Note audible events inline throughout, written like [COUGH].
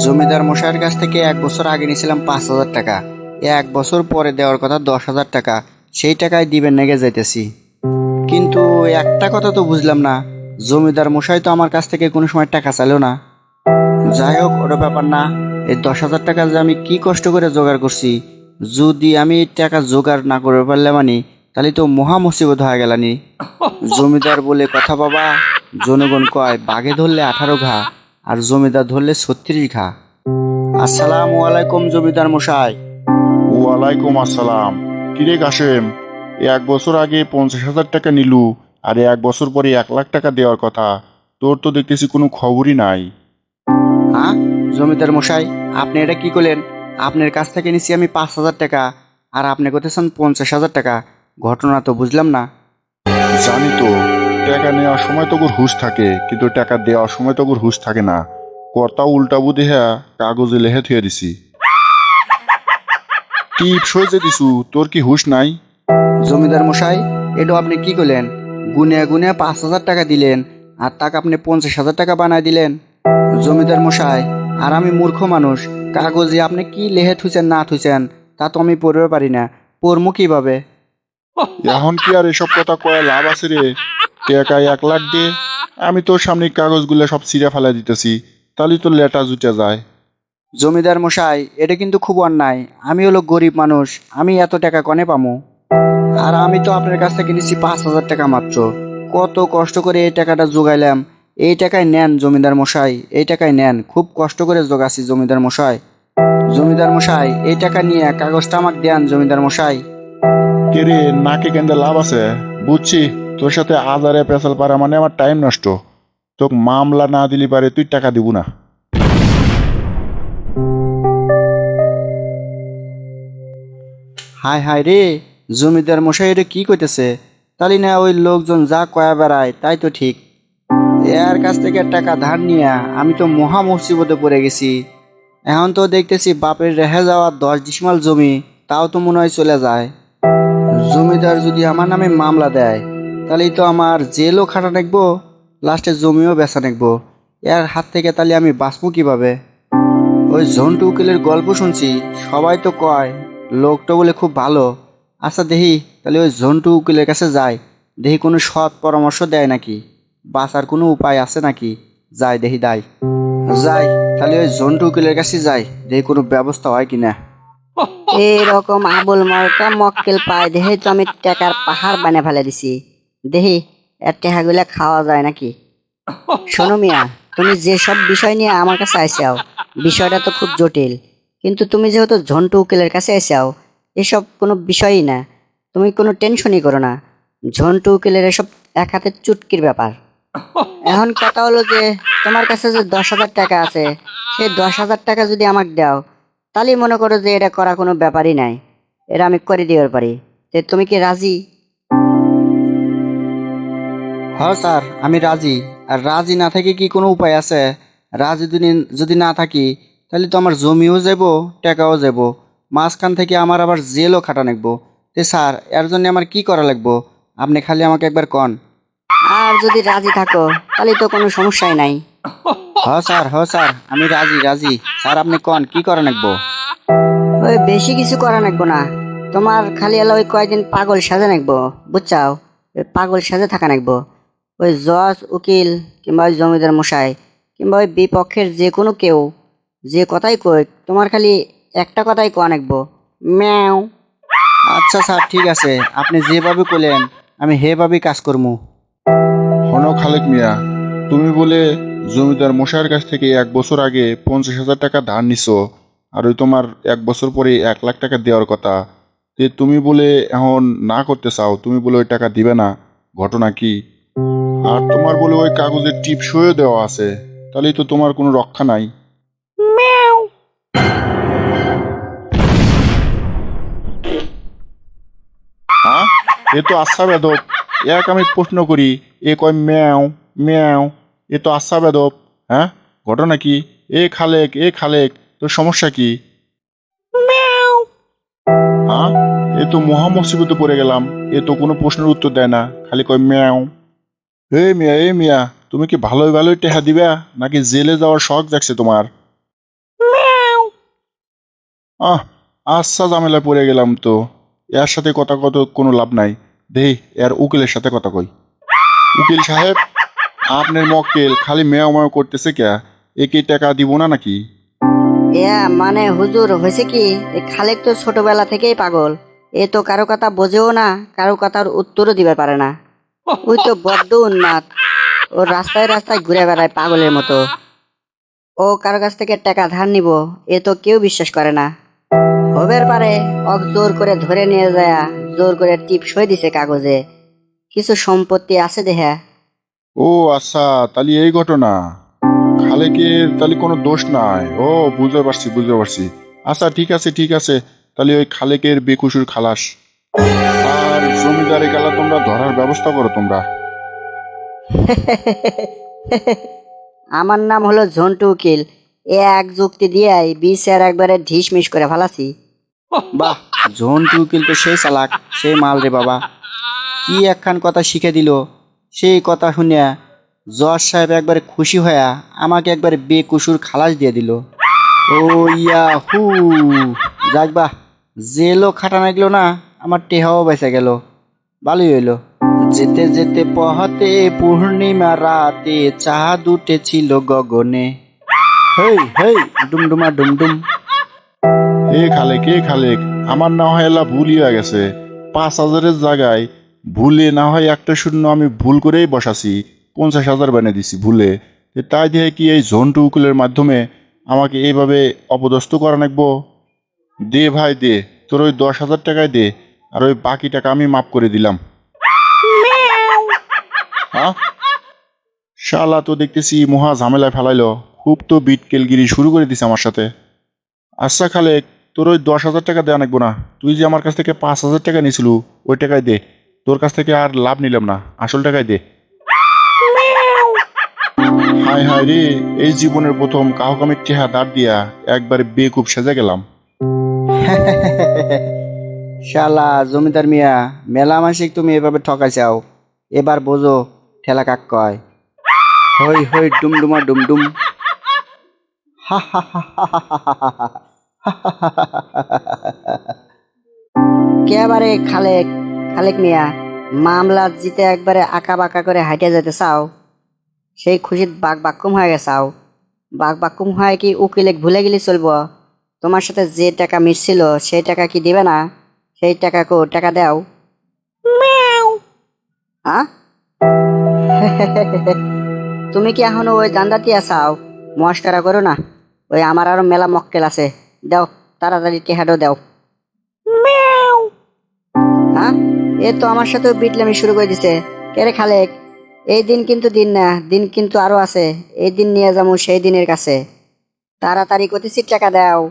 জমিদার মশাইয়ের কাছ থেকে এক বছর আগে নিয়েছিলাম পাঁচ হাজার টাকা। এক বছর পরে দেওয়ার কথা দশ হাজার টাকা। সেই টাকায় দিবেন নেগে যাইতেছি। কিন্তু একটা কথা তো বুঝলাম না। জমিদার মশাই তো আমার কাছ থেকে কোনো সময় টাকা চাইলো না। যাই হোক, ওটা ব্যাপার না। এই দশ হাজার টাকা যে আমি কি কষ্ট করে জোগাড় করছি, যদি আমি টাকা জোগাড় না করে পারলে মানে তাহলে তো মহা মুসিবত হয়ে গেলানি। জমিদার বলে, কথা বাবা, জনগণ কয়, বাঘে ধরলে আঠারো ঘা। আর জমিদার ধরলে ছত্রিশ ঘা। আসসালামু আলাইকুম জমিদার মশাই। ওয়ালাইকুম আসসালাম। কিরে কাশেম এক বছর আগে পঞ্চাশ হাজার টাকা নিলু আর এক বছর পরে এক লাখ টাকা দেওয়ার কথা। তোর তো দেখতেছি কোনো খবরই নাই। হ্যাঁ জমিদার মশাই আপনি এটা কি করলেন? আপনার কাছ থেকে নিছি আমি পাঁচ হাজার টাকা আর আপনি করতেছেন পঞ্চাশ হাজার টাকা। ঘটনা তো বুঝলাম না। জানি তো টাকা নেওয়ার সময় তো ওর হুশ থাকে কিন্তু টাকা দেওয়ার সময় তো ওর হুশ থাকে না। কর্তা উল্টা বুদ্ধি হ্যাঁ কাগজে লেহে থুয়ে দিছি। টিপ সইজে দিছু? তোর কি হুশ নাই? জমিদার মশাই এটা আপনি কি করলেন গুনে গুনে পাঁচ হাজার টাকা দিলেন আর টাকা আপনি পঞ্চাশ হাজার টাকা বানায় দিলেন। জমিদার মশাই আর আমি মূর্খ মানুষ কাগজে আপনি কি লেহে থুইছেন না থুইছেন তা তো আমি পড়বে পারি না পড়মু কীভাবে? এখন কি আর এসব কথা কয়ে লাভ আছে রে? টাকা এক লাখ দে আমি তোর সামনে কাগজগুলো সব ছিঁড়ে ফেলা দিতেছি। তাহলে তো লেটা জুটে যায়। জমিদার মশাই এটা কিন্তু খুব অন্যায়। আমি হলো গরিব মানুষ। আমি এত টাকা কনে পামু? আর আমি তো আপনার কাছ থেকে নিছি পাঁচ হাজার টাকা মাত্র। কত কষ্ট করে এই টাকাটা জোগাইলাম। এই টাকায় নেন জমিদার মশাই এই টাকায় নেন। খুব কষ্ট করে জোগাছি জমিদার মশাই। জমিদার মশাই এই টাকা নিয়ে কাগজটা আমাকে দেন জমিদার মশাই। কে রে নাকে কেন্দ্রে লাভ আছে? বুঝছি। তোর সাথে আজারে পেশাল পারা মানে আমার টাইম নষ্ট। তোকে মামলা না দিলি পারে তুই টাকা দিব না। হায় হায় রে, জমিদার মশাই এটা কি কইতেছে? তালি না ওই লোকজন যা কয়া বেড়ায়, তাই তো ঠিক। এর কাছ থেকে টাকা ধার নিয়া আমি তো মহা মুসিবতে পড়ে গেছি। এখন তো দেখতেছি বাপের রেহে যাওয়া দশ ডিসমাল জমি, তাও তো মনে হয় চলে যায়। জমিদার যদি আমার নামে মামলা দেয় তাহলেই তো আমার জেলও খাটা নেকবো লাস্টে জমিও বেচা নেকবো। এর হাত থেকে তাহলে আমি বাঁচবো কীভাবে? ওই ঝন্টু উকিলের গল্প শুনছি, সবাই তো কয় লোকটা বলে খুব ভালো। আচ্ছা দেখি, তাহলে ওই ঝন্টু উকিলের কাছে যাই। দেখি কোনো সৎ পরামর্শ দেয় নাকি? বাঁচার কোনো উপায় আছে নাকি? যাই দেখি, দাই। যাই, তাহলে ওই ঝন্টু উকিলের কাছে যাই, দেখি কোনো ব্যবস্থা হয় কি না এইরকম আবুল মার্কা মক্কেল পায় দেখে তো আমি টাকার পাহাড় বানিয়ে ফেলে দিছি। দেখি এর টেকাগুলা খাওয়া যায় নাকি? শোনো মিয়া, তুমি যেসব বিষয় নিয়ে আমার কাছে আইসাও, বিষয়টা তো খুব জটিল। কিন্তু তুমি যেহেতু ঝন্টু উকিলের কাছে আইসাও, এসব কোনো বিষয়ই না। তুমি কোনো টেনশনই করো না। ঝন্টু উকিলের এসব এক হাতের চুটকির ব্যাপার। এখন কথা হলো যে, তোমার কাছে যে দশ হাজার টাকা আছে, সেই দশ হাজার টাকা যদি আমাকে দাও, তাহলেই মনে করো যে এটা করা কোনো ব্যাপারই নাই। এটা আমি করে দিতে পারি। তুমি কি রাজি? হ্যাঁ স্যার আমি রাজি। আর রাজি না থেকে কি কোনো উপায় আছে? রাজি যদি যদি না থাকি তাহলে তো আমার জমিও যাব টাকাও যাব মাঝখান থেকে আমার আবার জেলও খাটা নেকবো তে স্যার এর জন্য আমার কি করা লাগবো? আপনি খালি আমাকে একবার কন। আর যদি রাজি থাকো তাহলে তো কোনো সমস্যাই নাই। হ স্যার হ স্যার আমি রাজি রাজি। স্যার আপনি কন কি করা লাগবো? ওই বেশি কিছু করা নাকবো না। তোমার খালি এলো ওই কয়েকদিন পাগল সাজে নাকবো বুঝছাও? পাগল সাজে থাকা নাকবো ওই জজ উকিল কিংবা ওই জমিদার মশাই কিংবা ওই বিপক্ষের যে কোনো কেউ যে কথাই কই তোমার খালি একটা কথাই কয়া নাকবো ম্যাও। আচ্ছা স্যার ঠিক আছে। আপনি যেভাবে করলেন আমি সেভাবেই কাজ করব হনো খালেক মিয়া তুমি বলে জমিদার মশাইয়ের কাছ থেকে এক বছর আগে পঞ্চাশ হাজার টাকা ধার নিছো আর ওই তোমার এক বছর পরে এক লাখ টাকা দেওয়ার কথা। তে তুমি বলে এখন না করতে চাও তুমি বলে ওই টাকা দিবে না। ঘটনা কি? আর তোমার বলে ওই কাগজের টিপ সয়ে দেওয়া আছে তাহলেই তো তোমার কোনো রক্ষা নাই। হ্যাঁ? এ তো আশা বেদব। এক আমি প্রশ্ন করি এ কয় ম্যাও ম্যাও এ তো আশা বেদব। হ্যাঁ? ঘটনা কি? এ খালেক এ খালেক তোর সমস্যা কি? হ্যাঁ? এ তো মহা মুসিবতে পড়ে গেলাম এ তো কোনো প্রশ্নের উত্তর দেয় না খালি কয় ম্যাও। এ মিয়া এ মিয়া তুমি কি ভালোই ভালোই টেহা দিবা? নাকি জেলে যাওয়ার শখ দেখছে তোমার? আহ আচ্ছা ঝামেলায় পড়ে গেলাম তো। এর সাথে কথা কত কোনো লাভ নাই। দেহি এর উকিলের সাথে কথা কই। উকিল সাহেব আপনার মক্কেল খালি মেয়া মেয় করতেছে কে? একে টাকা দিব না নাকি? ইয়া মানে হুজুর হয়েছে কি? এই খালেক তো ছোটবেলা থেকেই পাগল। এ তো কারও কথা বোঝেও না কারও কথার উত্তরও দিতে পারে না। ওই তো বড্ড উন্মাদ। ও রাস্তায় রাস্তায় ঘুরে বেড়ায় পাগলের মতো। ও কারও কাছ থেকে টাকা ধার নিব, এ তো কেউ বিশ্বাস করে না। হবের পারে অক জোর করে ধরে নিয়ে যায়, জোর করে টিপ সই দিছে কাগজে। কিছু সম্পত্তি আছে দেহা। ও আচ্ছা তাহলে এই ঘটনা। খালেকের তাহলে কোনো দোষ নাই। ও, বুঝতে পারছি বুঝতে পারছি। আচ্ছা ঠিক আছে ঠিক আছে। তাহলে ওই খালেকের বেকুসুর খালাস। আর জমিদারে গেলা তোমরা ধরার ব্যবস্থা করো তোমরা। [LAUGHS] আমার নাম হলো ঝন্টু উকিল। এ এক যুক্তি দিয়াই বিষ আর একবারে ঢিস মিস করে ফেলাছি। বাহ ঝন্টু উকিল তো সেই চালাক সেই মাল রে বাবা। কি একখান কথা শিখে দিল? সেই কথা শুনিয়া জজ সাহেব একবারে খুশি হইয়া আমাকে একবারে বেকুসুর খালাস দিয়ে দিল। ও ইয়া হু যাক বাহ জেলও খাটানো গেল না। আমার টেহাও বেঁচে গেল, ভালোই হইল। যেতে যেতে পহাতে পূর্ণিমা রাতে চাঁদ উঠেছিল গগনে। হেই হেই, ডুমডুমা, ডুমডুম। এ খালেক এ খালেক, আমার না হয় এলা ভুলই হয়ে গেছে। পাঁচ হাজারের জায়গায় ভুলে না হয় একটা শূন্য আমি ভুল করেই বসাছি। পঞ্চাশ হাজার বানিয়ে দিছি ভুলে। তাই দিয়ে কি এই ঝন্টু উকিলের মাধ্যমে আমাকে এইভাবে অপদস্থ করা নাকবো? দে ভাই, দে, তোর ওই দশ হাজার টাকায় দে। আর ওই বাকি টাকা আমি মাফ করে দিলাম। হ্যাঁ? শালা তো দেখতেছি মহা ঝামেলায় ফেলাইলো। খুব তো বিট কেলগিরি শুরু করে দিছে আমার সাথে। আচ্ছা খালেক তোর ওই দশ হাজার টাকা দেওয়া লাগবো না। তুই যে আমার কাছ থেকে পাঁচ হাজার টাকা নিয়েছিল ওই টাকায় দে। তোর কাছ থেকে আর লাভ নিলাম না আসল টাকায় দে। হায় হায় রে এই জীবনের প্রথম কাহক আমি টেহা দাঁড় দিয়া একবারে বেকুব সেজে গেলাম। [LAUGHS] শালা জমিদার মিয়া মেলা মাসিক তুমি এভাবে ঠকাইছাও এবার বোঝো ঠেলা কাক কয় হই হই ডুমডুমা ডুমডুম ডুম ডুম কেবারে খালেক খালেক মিয়া মামলা জিতে একবারে আঁকা বাঁকা করে হাইটে যেতে চাও সেই খুশিত বাঘ বাক্যুম হয়ে গেছাও বাঘ বাক্যুম হয় কি উকিলেক ভুলে গেলে চলব তোমার সাথে যে টাকা মিশছিল সেই টাকা কি দিবে না সেই টাকা কো টাকা দাও। হ্যাঁ? [LAUGHS] তুমি কি এখনও ওই দান্দাতি আসাও মস্কারা করো না। ওই আমার আরও মেলা মক্কেল আছে। দাও তাড়াতাড়ি টেহাডো দাও। হ্যাঁ? এ তো আমার সাথেও বিটলামি শুরু করে দিছে। কে রে খালেক? এই দিন কিন্তু দিন না দিন কিন্তু আরও আছে। এই দিন নিয়ে যাব সেই দিনের কাছে। তাড়াতাড়ি করতেছি টাকা দাও।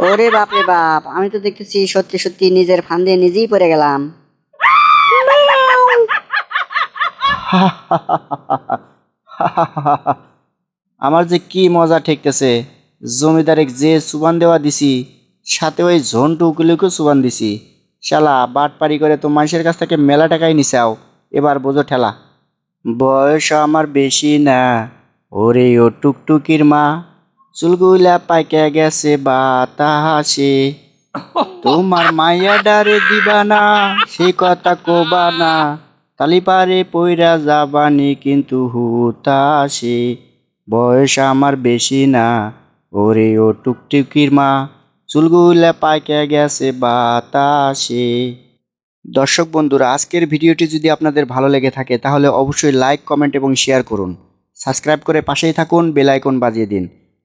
ওরে বাপ রে বাপ, আমি তো দেখতেছি সত্যি সত্যি নিজের ফান্দে নিজেই পড়ে গেলাম। [LAUGHS] আমার যে কি মজা ঠেকতেছে, জমিদারে যে সুবান দেওয়া দিছি, সাথে ওই ঝন্টু উকিলকেও সুবান দিছি। শালা বাটপারি করে তো মানুষের কাছ থেকে মেলা টাকাই নিছাও এবার বোঝো ঠেলা। বয়স আমার বেশি না, ওরে ও টুকটুকির মা। চুলগুলা পাইকে গেছে বাতাসে। তোমার মাইয়া ডারে দিবা না সেই কথা কবা না তালি পারে পইরা যাবানি কিন্তু হুতাসে বয়স আমার বেশি না, ওরে ও টুকটুকির মা। চুলগুলা পাইকে গেছে বাতাসে। দর্শক বন্ধুরা, আজকের ভিডিওটি যদি আপনাদের ভালো লেগে থাকে, তাহলে অবশ্যই লাইক, কমেন্ট এবং শেয়ার করুন। সাবস্ক্রাইব করে পাশেই থাকুন, বেল আইকন বাজিয়ে দিন।